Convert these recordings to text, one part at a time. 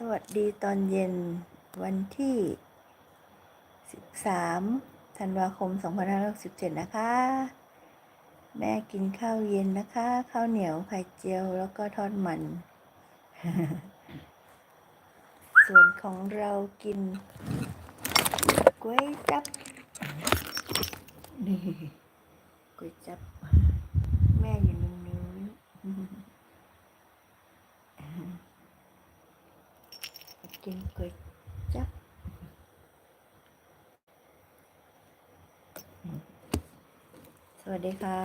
สวัสดีตอนเย็นวันที่ 13 ธันวาคม 2567 นะคะ แม่กินข้าวเย็นนะคะ ข้าวเหนียวไข่เจียวแล้วก็ทอดมัน ส่วนของเรากินก๋วยจับ นี่ก๋วยจับ แม่อยู่ตรงนู้น กินก๋วยจับสวัสดีค่ะ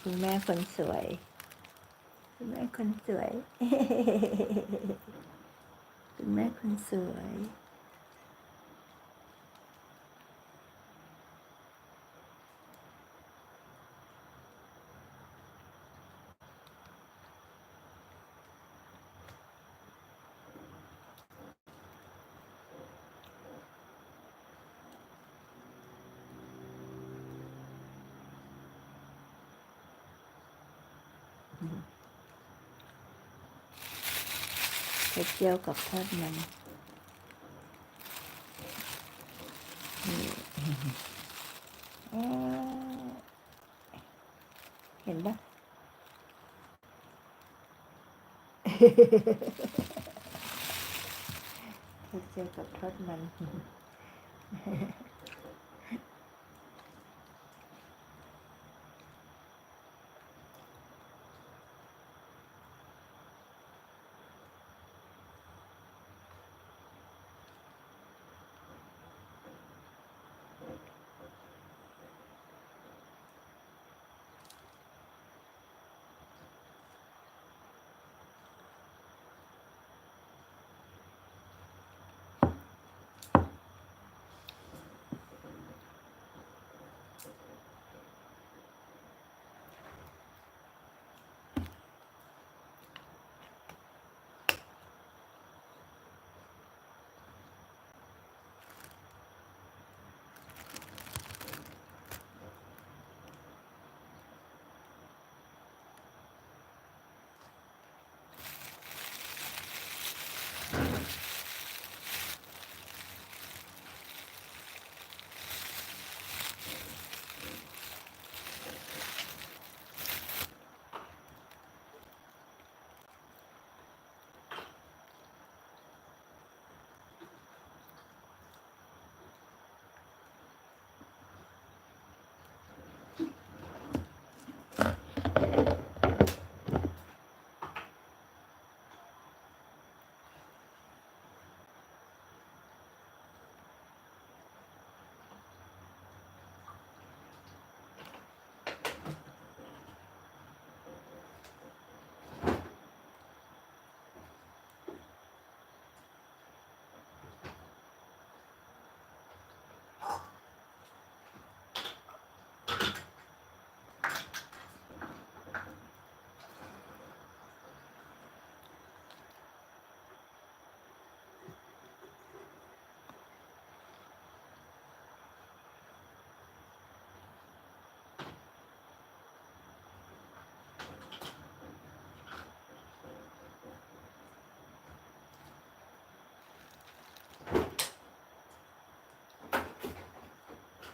คุณแม่คนสวย คุณแม่คนสวย คุณแม่คนสวย ข่เจียวกับทอดมันเห็นปะเจียวกับทอดมัน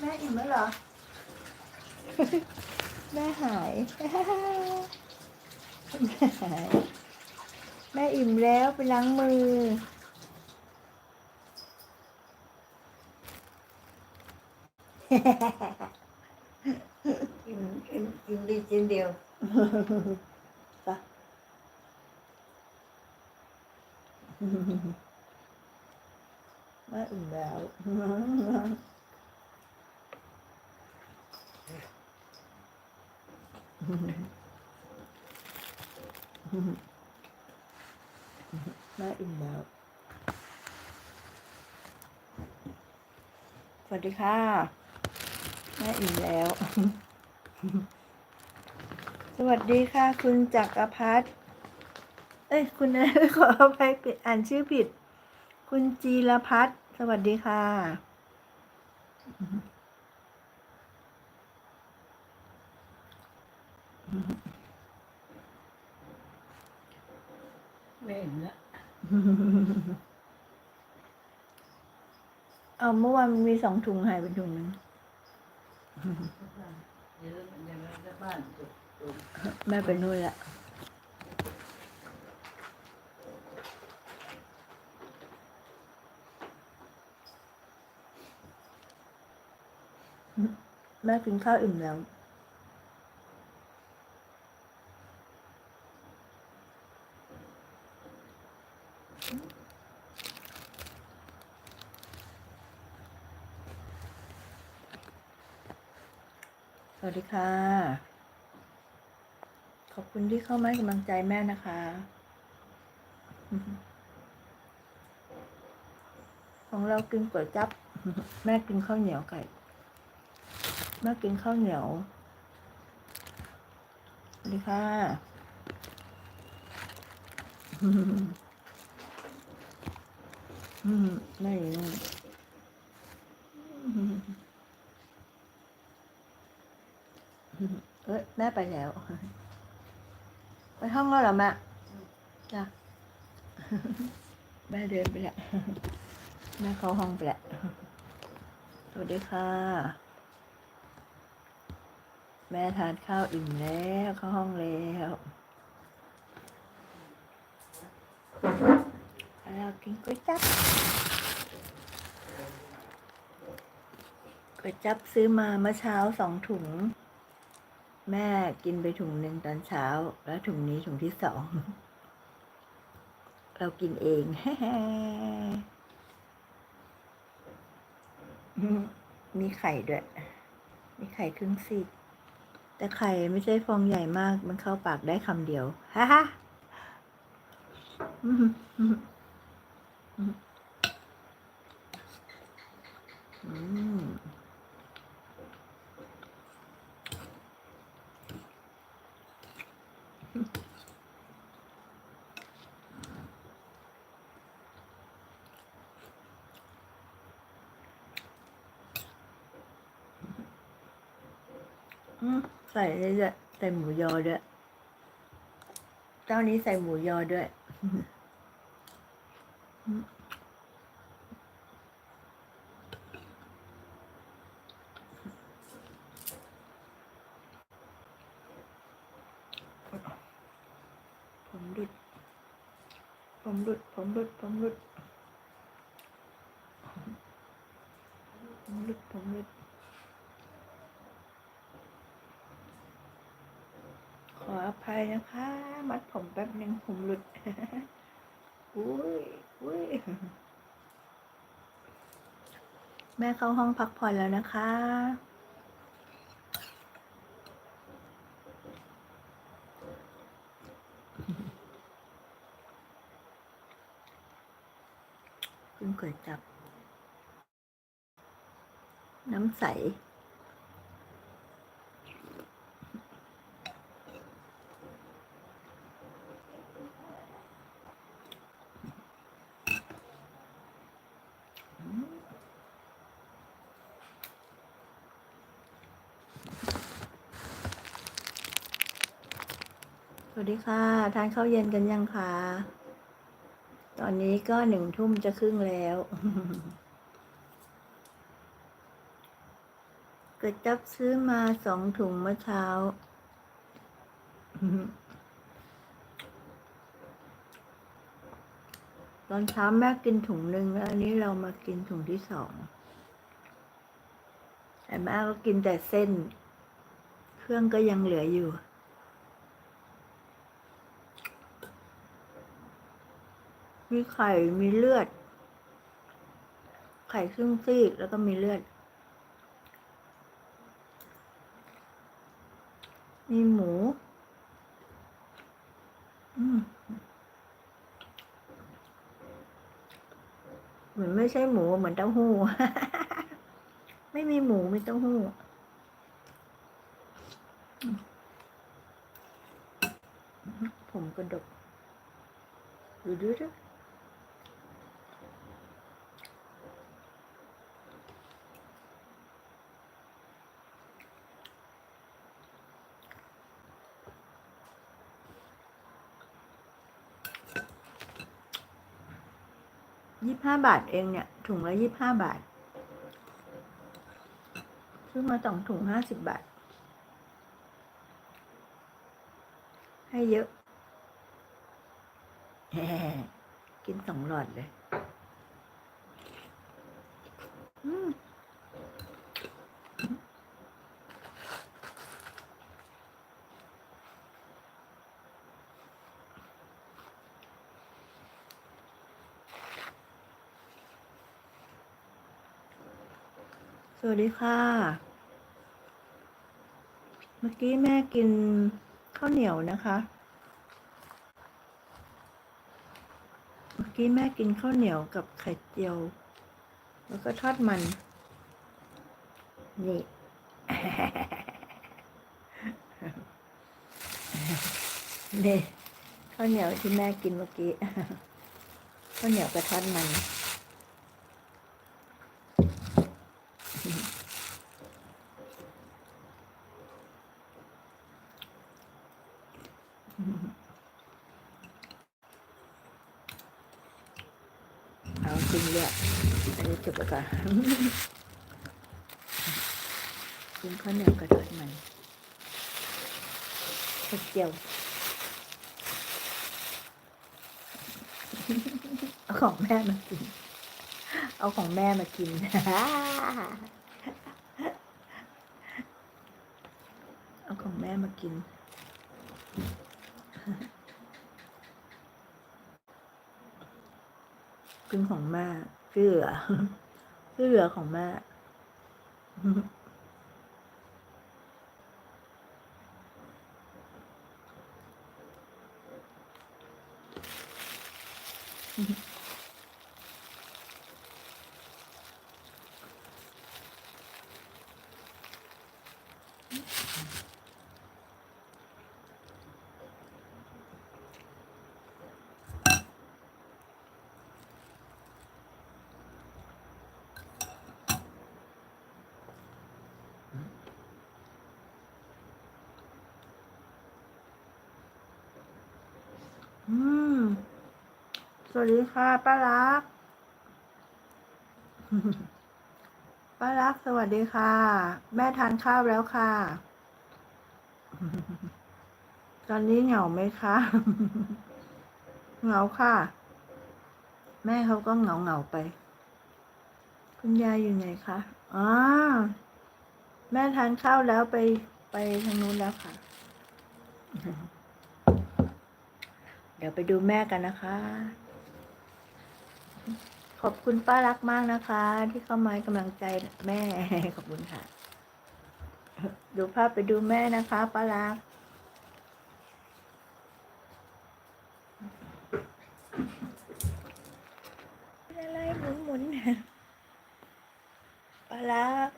แม่อิ่มแล้วเหรอ แม่หาย แม่หาย แม่อิ่มแล้วไปล้างมือกินกินกินดีกินเดียวปะแม่อิ่มแล้ว แม่อิ่มแล้ว สวัสดีค่ะแม่อิ่มแล้ว สวัสดีค่ะ คุณจักรพัฒน์เอ้ย คุณอะขออภัยผิดอ่านชื่อผิด คุณจีรพัฒน์สวัสดีค่ะ ไม่เห็นละเอาเมื่อวานมีสองถุงหายไปถุงหนึงเดี๋ยวเดี๋ยวเราจะบ้านจบจบแม่ไปนู่นละแม่กินข้าวอิ่มแล้ว วัสดีค่ะ ขอบคุณที่เข้ามาให้กำลังใจแม่นะคะ ของเรากินก๋วยจับ แม่กินข้าวเหนียวไก่ แม่กินข้าวเหนียวสวัสดีค่ะ อืมแม่อยู่นู่น เอ้ยแม่ไปแล้ว ไปห้องแล้วเหรอแม่จ้ะแม่เดินไปแล้วแม่เข้าห้องไปแล้วสวัสดีค่ะ แม่ทานข้าวอิ่มแล้วเข้าห้องแล้วเรากินก๋วยจับก๋วยจับซื้อมาเมื่อเช้าสองถุง แม่กินไปถุงหนึ่งตอนเช้า แล้วถุงนี้ถุงที่สอง เรากินเองมีไข่ด้วย มีไข่ครึ่งซีกแต่ไข่ไม่ใช่ฟองใหญ่มาก มันเข้าปากได้คำเดียวฮ่าฮ่าอืมอืมอืมอืมใส่เลยด้วยใส่หมูยอด้วยเจ้านี้ใส่หมูยอด้วยผมหลุดผมหลุดผมหลุดผมหลุด ผมหลุด ผมหลุด ขออภัยนะคะ มัดผมแป๊บหนึ่งผมหลุดอุ้ยอุ้ยแม่เข้าห้องพักผ่อนแล้วนะคะคุณก๋วยจับ น้ำใส วัสดีค่ะ ทานข้าวเย็นกันยังคะตอนนี้ก็หนึ่งทุ่มจะครึ่งแล้ว เกิดจับซื้อมาสองถุงเมื่อเช้า ตอนเช้าแม่กินถุงหนึ่งแล้วอันนี้เรามากินถุงที่สองแต่แม่ก็กินแต่เส้น เครื่องก็ยังเหลืออยู่ มีไข่ มีเลือด ไข่ครึ่งซีกแล้วก็มีเลือด มีหมู อืมเหมือนไม่ใช่หมูเหมือนเต้าหู้ ไม่มีหมูไมีเต้าหู้ผมกระดกดูดูดู ยี่ห้าบาทเองเนี่ย ถุงละยี่ห้าบาท ซื้อมาสองถุงห้าสิบบาท ให้เยอะ กินสองหลอดเลย สวัสดีค่ะ เมื่อกี้แม่กินข้าวเหนียวนะคะ เมื่อกี้แม่กินข้าวเหนียวกับไข่เจียว แล้วก็ทอดมัน นี่ นี่ข้าวเหนียวที่แม่กินเมื่อกี้ข้าวเหนียวกับทอดมัน เอาจริงเลยอันนี้จบแล้วก่อน กินข้าวเหนียวกระทอดมันไข่เจียว เอาของแม่มากิน เอาของแม่มากิน เอาของแม่มากิน กินของแม่เหลือเหลือของแม่ อืม สวัสดีค่ะป้ารัก ป้ารัก สวัสดีค่ะ แม่ทานข้าวแล้วค่ะ ตอนนี้เหงาไหมคะ เหงาค่ะ แม่เขาก็เหงาเหงาไป คุณยายอยู่ไหนคะอ๋อแม่ทานข้าวแล้วไปไปทางนู้นแล้วค่ะ เดี๋ยวไปดูแม่กันนะคะ ขอบคุณป้ารักมากนะคะ ที่เข้ามาให้กำลังใจแม่ ขอบคุณค่ะ ดูภาพไปดูแม่นะคะป้ารักอะไรหมุนหมุนๆป้ารัก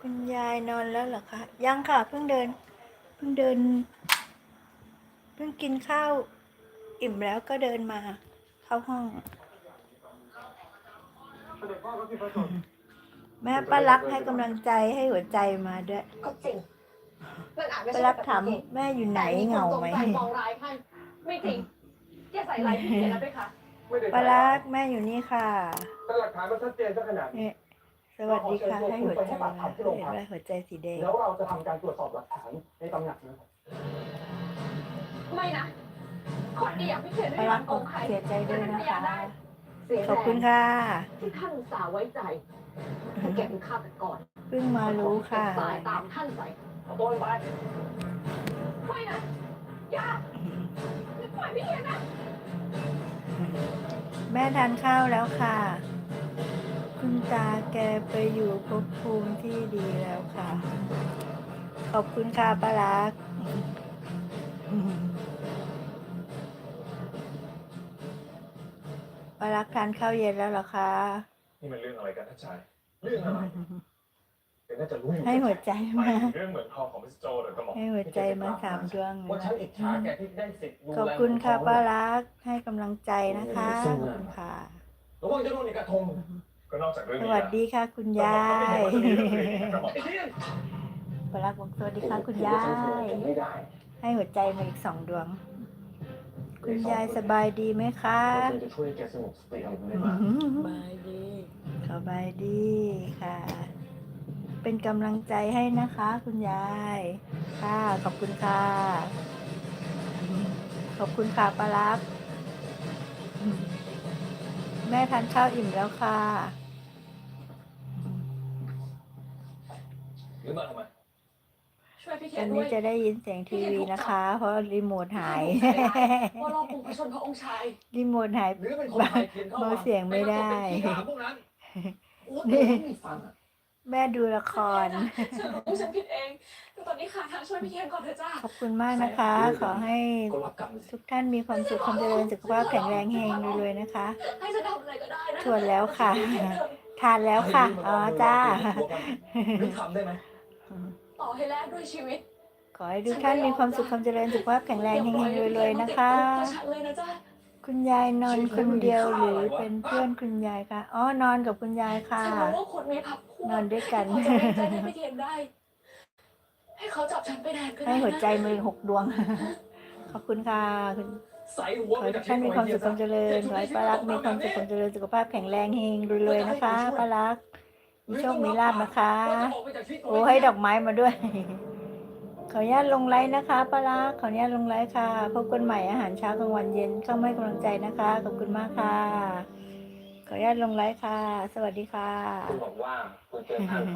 คุณยายนอนแล้วเหรอคะ ยังค่ะ เพิ่งเดิน เพิ่งเดิน พิ่งกินข้าว อิ่มแล้วก็เดินมา เข้าห้อง แม่ป้ารักให้กำลังใจให้หัวใจมาด้วยก็จริงเพื่อนอ่านไม่ป้าใช่รักแบบถามเก่งแม่อยู่ไหนแต่เหงาไหมคนสงสัยปองร้ายท่านไม่จริงแกใส่ร้ายพี่เสียแล้วด้วยค่ะไม่ได้ป้ารักแม่อยู่นี่ค่ะแต่หลักฐานมันชัดเจนซะขนาดนี้นี่สสวัสดีค่ะให้หัวใจนะเห็นไหมหัวใจสีแดงแล้วเราจะทำการตรวจสอบหลักฐานในตำหนักนะครับ ไม่นะคนดีอย่างพี่เขียนปไม่รัยอกมโกงใครเสียใจด้วยนะคะเสียขอบคุณค่ะที่ท่านอุตสาห์ไว้ใจถ้าแกเป็นฆาตกรเพิ่งมารู้ค่ะสายตามท่านไปเอาตัวไปไม่นะอย่าปล่อยพี่เขียนนะแม่ทานข้าวแล้วค่ะ คุณตาแกไปอยู่ภพภูมิที่ดีแล้วค่ะ ขอบคุณค่ะปารัก ปารักทานข้าวเย็นแล้วเหรอคะ นี่มันเรื่องอะไรกันท่านชายเรื่องอะไรเดี๋ยวน่าจะรู้อยู่ให้หัวใจหมายมาถึงเรื่องเหมือนทองของมิสโจหรือกระหม่อมให้หัวใจมาสามดวงว่าฉันอิจฉาแกที่ได้สิทธิ์ดูแลขอบคุณค่ะของป้าเขารักให้กำลังใจนะคะขอบคุณค่ะ ระวังจะโดนอีกกระทงก็นอกจากเรื่องสนี้วัสดีค่ะ คุณยายก็ไม่เห็นว่าจะมีเรื่องอื่นอีกนะกระหม่อมไอ้เรื่องป้ารักบอกสวัสดีค่ะคุณยาย ไม่ได้ ให้หัวใจมาอีกสองดวง คุณยายสบายดีไหมคะเราจะช่วยแกสงบสติอารมณ์ได้บ้างบายดีสบายดีค่ะ เป็นกำลังใจให้นะคะ คุณยาย ค่ะ ขอบคุณค่ะ ขอบคุณค่ะป้ารักแม่ทานข้าวอิ่มแล้วค่ะหรือมาทำไม ช่วยพี่เขีตยอนนด้นี้วยจะได้ยินเสียงทีวีนะคะ เพราะรีโมทหายว่าเราปลุกพระชนพระองค์ชายรีโมทหายหรือเป็นคนไทยเทียนเข้าเบามาเสียงไม่ได้ เป็นขี้หาพวกนั้นโอ้แต่ไม่มีฟังอะ แม่ดูละคร ฉันรู้ฉันผิดเองแต่ตอนนี้ขาดทางช่วยพี่เขียนก่อนเถอะจ้า ขอบคุณมากนะคะ ขอให้ก็รับกรรมสิทุกท่านมีความสุขความเจริญสุขภาพแข็งแรงเฮงรวยๆนะคะ ให้ฉันทำอะไรก็ได้นะชวนแล้วค่ะ ทานแล้วค่ะ อ๋อจ้าหรือทำได้ไหม ต่อให้แลกด้วยชีวิตขอให้ทุกท่านมีความสุขความเจริญสุขภาพแข็งแรงเฮงๆรวยๆนะคะอย่าปล่อยให้พี่เขียนต้องติดคุกกับฉันเลยนะจ้าคุณยายนอนคนเดียวหรือเป็นเพื่อนคุณยายคะอ๋อนอนกับคุณยายค่ะ ฉันรู้ว่าคนมีพักพวกนอนด้วยกัน เขาจะไว้ใจให้พี่เขียนได้ ให้เขาจับฉันไปแทนก็ได้ให้นะหัวใจมือหกดวง ขอบคุณค่ะคุณใส่หัขวอไปให้กัทุบกท่านมีความสุขความเจริญขอให้ป้ารักมีความสุขความเจริญสุขภาพแข็งแรงเฮงรวยๆนะคะป้ารัก มีโชคมีลาบนะคะ โอ้ให้ดอกไม้มาด้วย ขออนุญาตลงไลน์นะคะป้ารักขออนุญาตลงไลน์ค่ะ พบกันใหม่อาหารเช้ากลางวันเย็นเข้ามาให้กำลังใจนะคะ ขอบคุณมากค่ะ ขออนุญาตลงไลน์ค่ะ สวัสดีค่ะ คุณบอกว่าคุณเจอทาง